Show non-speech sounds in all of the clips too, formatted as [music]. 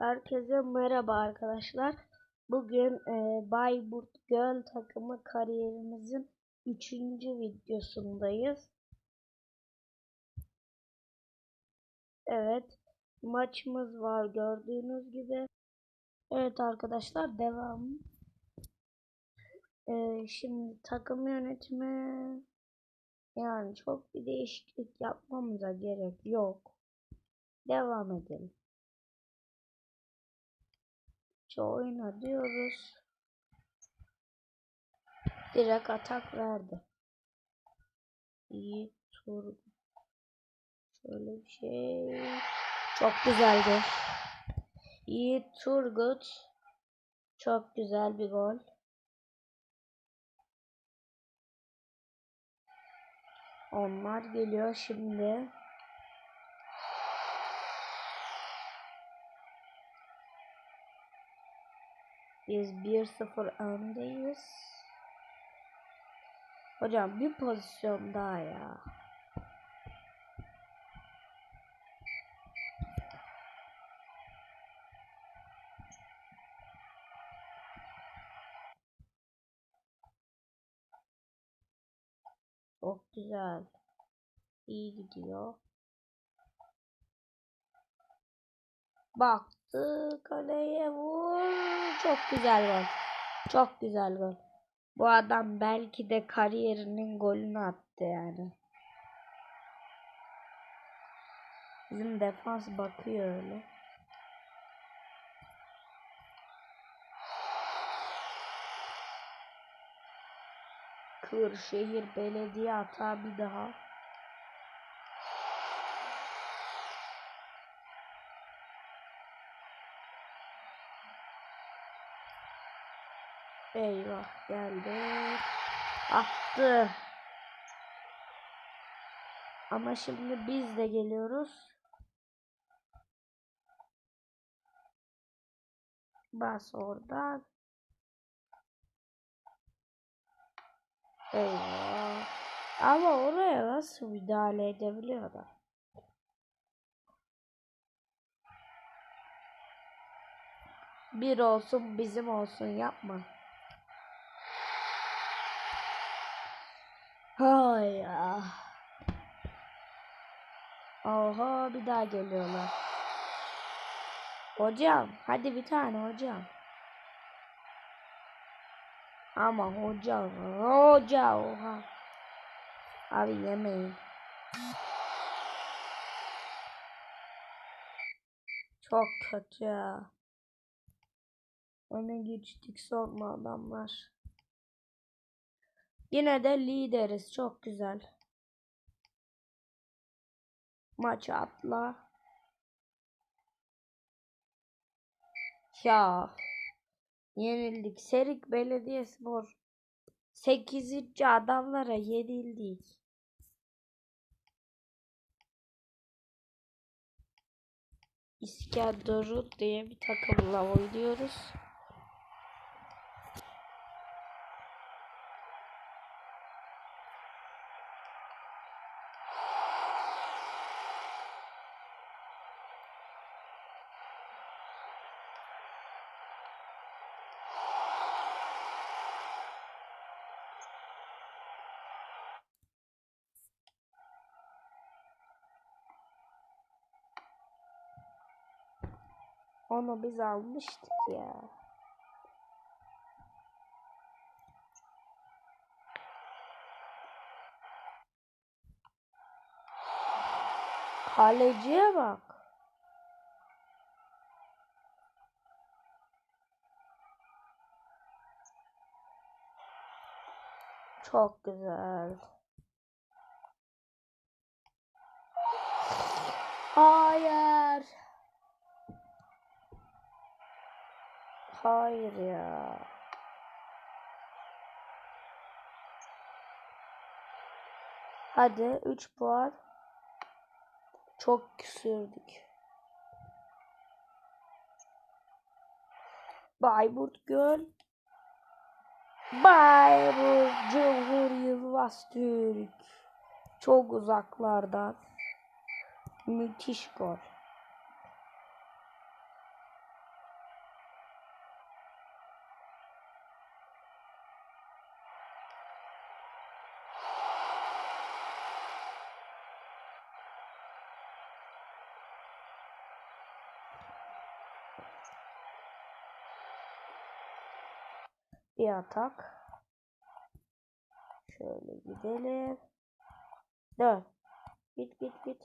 Herkese merhaba arkadaşlar. Bugün e, Bayburt Göl takımı kariyerimizin 3. videosundayız. Evet. Maçımız var gördüğünüz gibi. Evet arkadaşlar devam. E, şimdi takım yönetimi yani çok bir değişiklik yapmamıza gerek yok. Devam edelim. Şu oyna diyoruz. Direkt atak verdi. İyi tur. Şöyle bir şey. Çok güzeldi. İyi Turgut. Çok güzel bir gol. Onlar geliyor şimdi. Biz 1-0 öndeyiz. Hocam bir pozisyon daha ya. Çok güzel. İyi gidiyor. Kaleye vur. Çok güzel gol. Çok güzel gol. Bu adam belki de kariyerinin golünü attı yani. Bizim defans bakıyor öyle. Kırşehir Belediye hata bir daha. Eyvah geldi. Attı. Ama şimdi biz de geliyoruz. Bas oradan. Eyvah. Ama oraya nasıl müdahale edebiliyor da? Bir olsun bizim olsun yapma. Hay ya. Oha bir daha geliyorlar. Hocam hadi bir tane hocam. Ama hocam hoca oha. Abi yemeyin. Çok kötü ya. Öne geçtik sorma adamlar. Yine de lideriz. Çok güzel. Maçı atla. Ya. Yenildik. Serik Belediyespor 8. adamlara yenildik. İskenderun diye bir takımla oynuyoruz. Onu biz almıştık ya. Kaleciye bak. Çok güzel. Hayır. Hayır ya. Hadi 3 puan. Çok sürdük. Bayburt Göl. Bayburt Cumhur Yılmaz Türk. Çok uzaklardan. Müthiş gol. Bir atak. Şöyle gidelim. Dön. Git git git.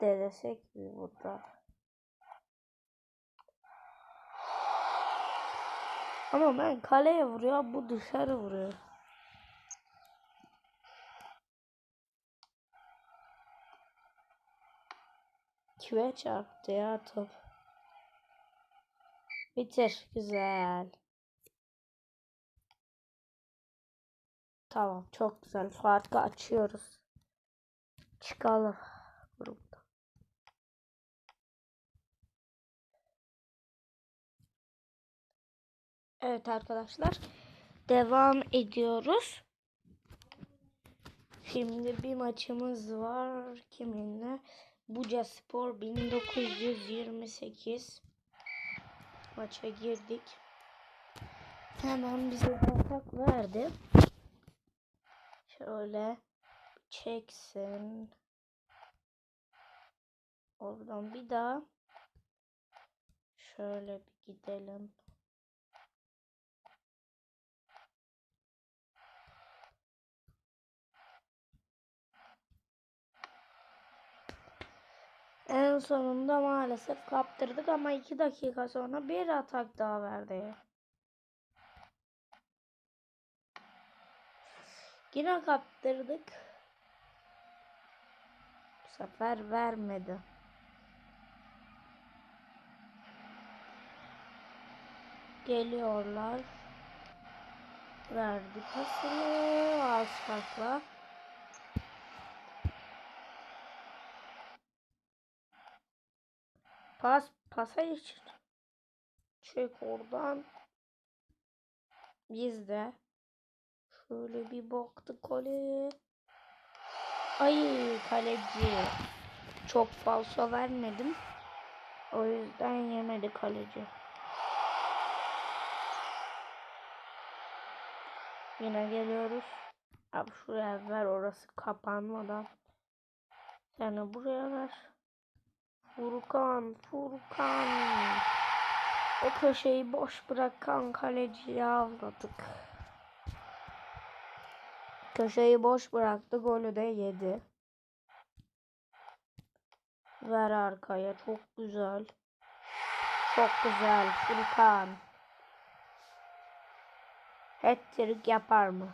Denesek mi burada? Ama ben kaleye vuruyor, bu dışarı vuruyor. Kime çarptı ya top? Bitir. Güzel. Tamam. Çok güzel. Farkı açıyoruz. Çıkalım. Grupta. Evet arkadaşlar. Devam ediyoruz. Şimdi bir maçımız var. Kiminle? Buca Spor 1928 maça girdik. Hemen bize atak verdi. Şöyle çeksin. Oradan bir daha şöyle bir gidelim. En sonunda maalesef kaptırdık ama 2 dakika sonra bir atak daha verdi. Yine kaptırdık. Bu sefer vermedi. Geliyorlar. Verdi pasını. Az farkla. Pas pasa geçir. Çek oradan. Biz de şöyle bir baktık kaleye. Ay kaleci. Çok falso vermedim. O yüzden yemedi kaleci. Yine geliyoruz. Abi şuraya ver orası kapanmadan. Seni buraya ver. Furkan, Furkan. O köşeyi boş bırakan kaleciyi avladık. Köşeyi boş bıraktı, golü de yedi. Ver arkaya, çok güzel. Çok güzel, Furkan. Hat-trick yapar mı?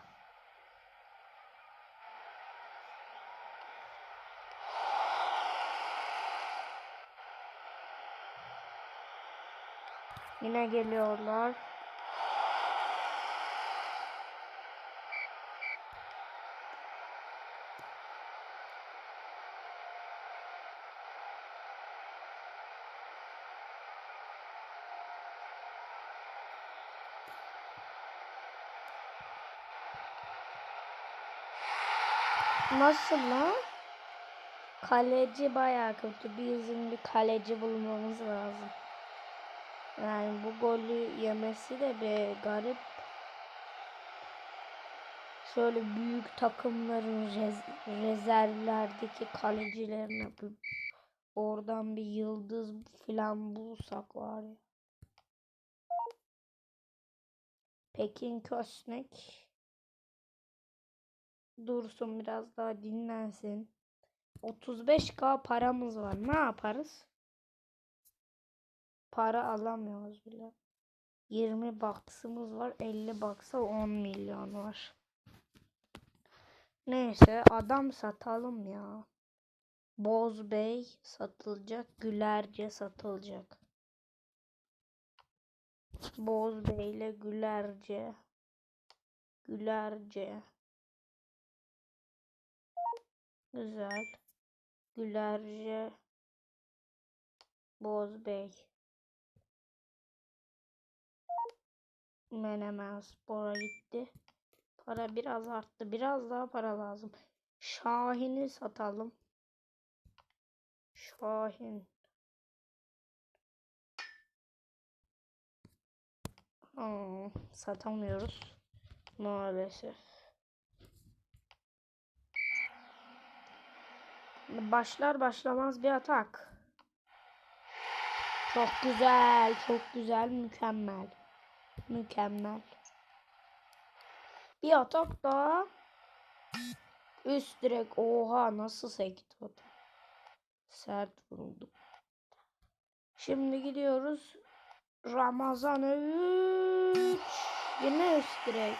Yine geliyorlar. Nasıl lan? Kaleci bayağı kötü. Bizim bir kaleci bulmamız lazım. Yani bu golü yemesi de bir garip. Şöyle büyük takımların rez rezervlerdeki kalecilerine oradan bir yıldız falan bulsak var ya. Pekin Kösnek dursun biraz daha dinlensin. 35k paramız var. Ne yaparız? Para alamıyoruz bile. 20 baksımız var. 50 baksa 10 milyon var. Neyse adam satalım ya. Boz Bey satılacak. Gülerce satılacak. Boz Bey ile Gülerce. Gülerce. Güzel. Gülerce. Boz Bey. Menemen Spor'a gitti. Para biraz arttı. Biraz daha para lazım. Şahin'i satalım. Şahin. Hmm, satamıyoruz. Maalesef. Başlar başlamaz bir atak. Çok güzel, çok güzel, mükemmel. Mükemmel. Bir atak daha. Üst direk. Oha nasıl sekti o da. Sert vuruldu. Şimdi gidiyoruz. Ramazan 3. Yine üst direk.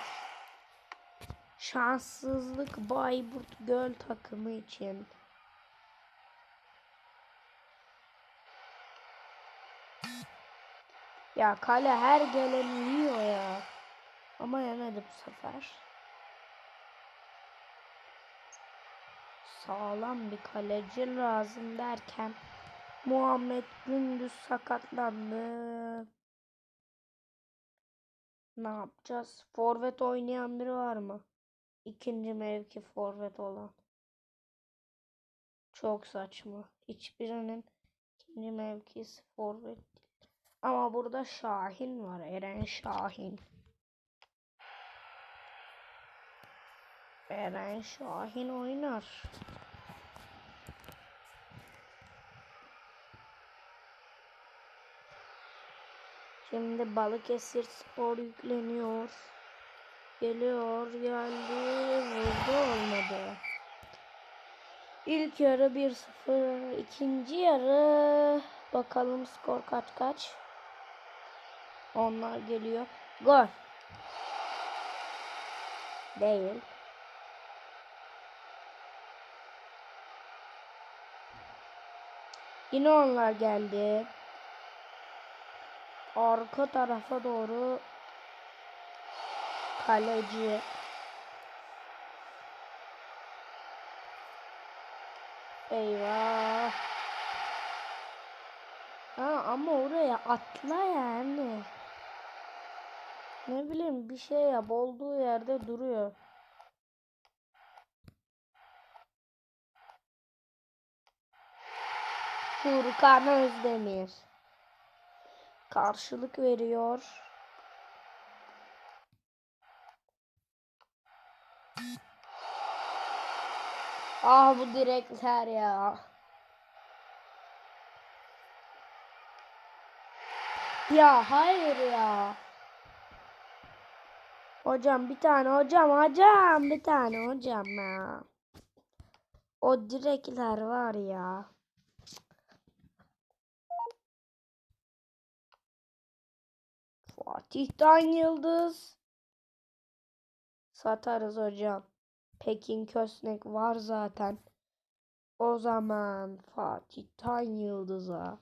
Şanssızlık Bayburt Göl takımı için. Ya kale her gelen yiyor ya. Ama yemedi bu sefer. Sağlam bir kaleci lazım derken Muhammed Gündüz sakatlandı. Ne yapacağız? Forvet oynayan biri var mı? İkinci mevki forvet olan. Çok saçma. Hiçbirinin ikinci mevkisi forvet. Ama burada Şahin var. Eren Şahin. Eren Şahin oynar. Şimdi Balıkesir Spor yükleniyor. Geliyor, geldi, vurdu olmadı. İlk yarı 1-0. İkinci yarı bakalım skor kaç kaç. Onlar geliyor. Gol. Değil. Yine onlar geldi. Arka tarafa doğru kaleci. Eyvah. Ha, ama oraya atla yani. Ne bileyim bir şey yap olduğu yerde duruyor. Furkan Özdemir. Karşılık veriyor. Ah bu direkler ya. Ya hayır ya. Hocam bir tane hocam hocam bir tane hocam ya. O direkler var ya. Fatih'ten Yıldız. Satarız hocam. Pekin Kösnek var zaten. O zaman Fatih'ten Yıldız'a.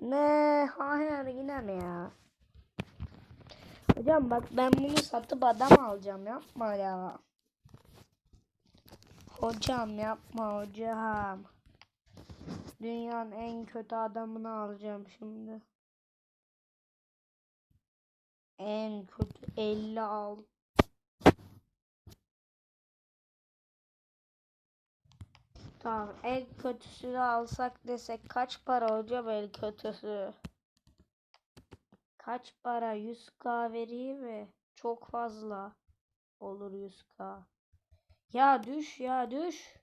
Ne? Hayır yine mi ya? Hocam bak ben bunu satıp adam alacağım. Yapma ya. Hocam yapma hocam. Dünyanın en kötü adamını alacağım şimdi. En kötü 50 al. Tamam en kötüsünü alsak desek kaç para hocam en kötüsü? Kaç para? 100k vereyim mi? Çok fazla olur 100k. Ya düş ya düş.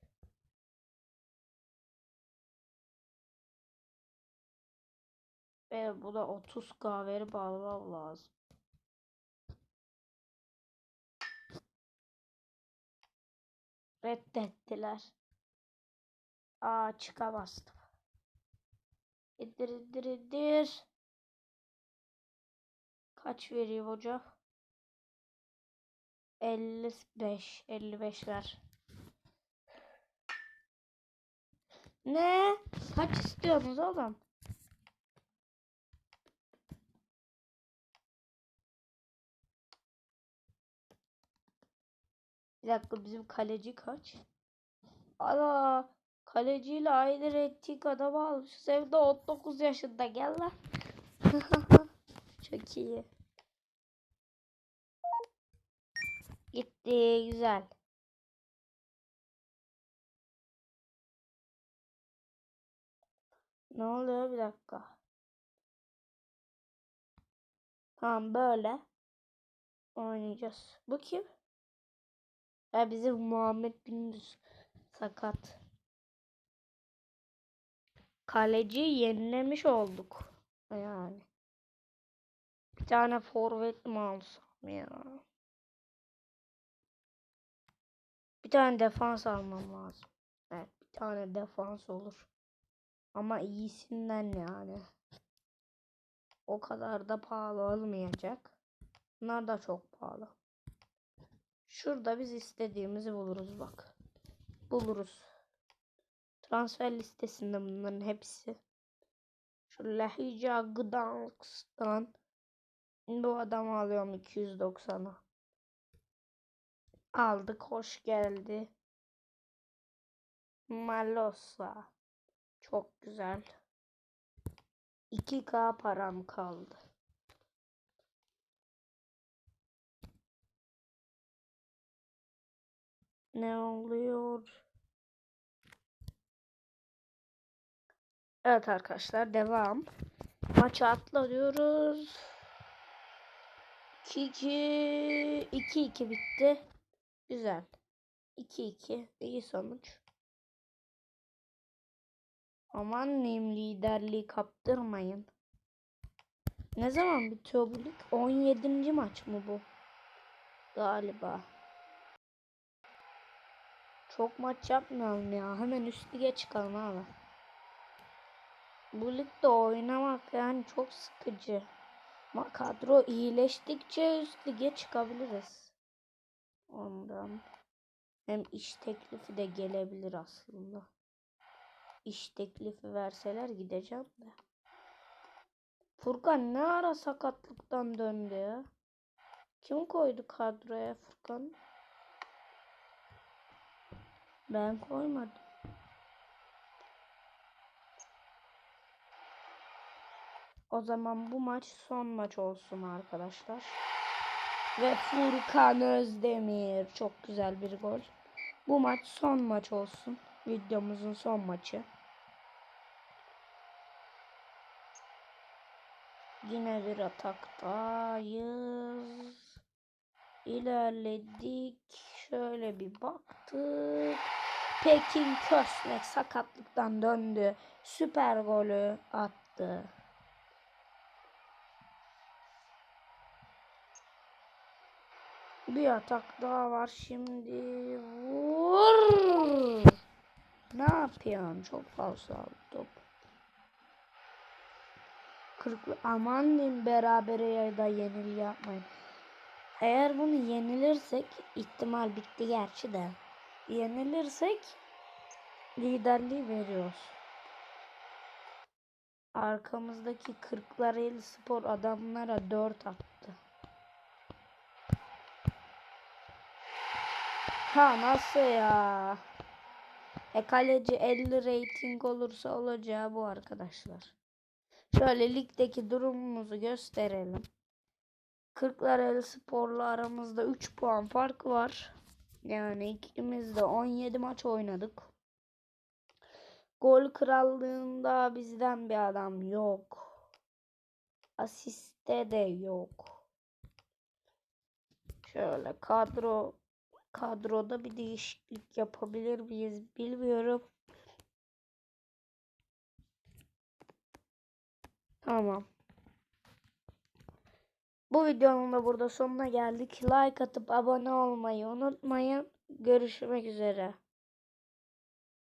Ve buna 30k verip almam lazım. Reddettiler. Aa çıkamazdım. İndir indir indir. Kaç vereyim hocam? 55 55 ver. Ne? Kaç istiyorsunuz oğlum? Bir dakika bizim kaleci kaç? Ana kaleciyle aynı rettik adamı almışız. Evde 19 yaşında gel lan. [laughs] Çok iyi. Gitti güzel. Ne oluyor bir dakika. Tamam böyle oynayacağız. Bu kim? Ya bizim Muhammed Gündüz. Sakat. Kaleci yenilemiş olduk. Yani. Bir tane forvet mi alsam ya? Bir tane defans almam lazım. Evet, bir tane defans olur. Ama iyisinden yani. O kadar da pahalı olmayacak. Bunlar da çok pahalı. Şurada biz istediğimizi buluruz bak. Buluruz. Transfer listesinde bunların hepsi. Şu Lahija Gdansk'tan bu adamı alıyorum 290'a. Aldık hoş geldi. Malosa. Çok güzel. 2K param kaldı. Ne oluyor? Evet arkadaşlar devam. Maça atlıyoruz. 2-2 2-2 bitti. Güzel. 2-2 iyi sonuç. Aman neyim liderliği kaptırmayın. Ne zaman bitiyor bu lig? 17. maç mı bu? Galiba. Çok maç yapmayalım ya. Hemen üst lige çıkalım abi. Bu ligde oynamak yani çok sıkıcı. Ama kadro iyileştikçe üst lige çıkabiliriz. Ondan. Hem iş teklifi de gelebilir aslında. İş teklifi verseler gideceğim de. Furkan ne ara sakatlıktan döndü ya? Kim koydu kadroya Furkan? Ben koymadım. O zaman bu maç son maç olsun arkadaşlar. Ve Furkan Özdemir çok güzel bir gol. Bu maç son maç olsun. Videomuzun son maçı. Yine bir ataktayız. İlerledik. Şöyle bir baktık. Pekin Kösnek sakatlıktan döndü. Süper golü attı. Bir atak daha var şimdi. Vur. Ne yapıyorsun? Çok fazla top. Kırıklı aman diyeyim berabere ya da yenil yapmayın. Eğer bunu yenilirsek ihtimal bitti gerçi de. Yenilirsek liderliği veriyoruz. Arkamızdaki Kırklareli Spor adamlara 4 attı. Ha nasıl ya? E kaleci 50 rating olursa olacağı bu arkadaşlar. Şöyle ligdeki durumumuzu gösterelim. Kırklareli Spor'la aramızda 3 puan fark var. Yani ikimiz de 17 maç oynadık. Gol krallığında bizden bir adam yok. Asiste de yok. Şöyle kadro kadroda bir değişiklik yapabilir miyiz bilmiyorum. Tamam. Bu videonun da burada sonuna geldik. Like atıp abone olmayı unutmayın. Görüşmek üzere.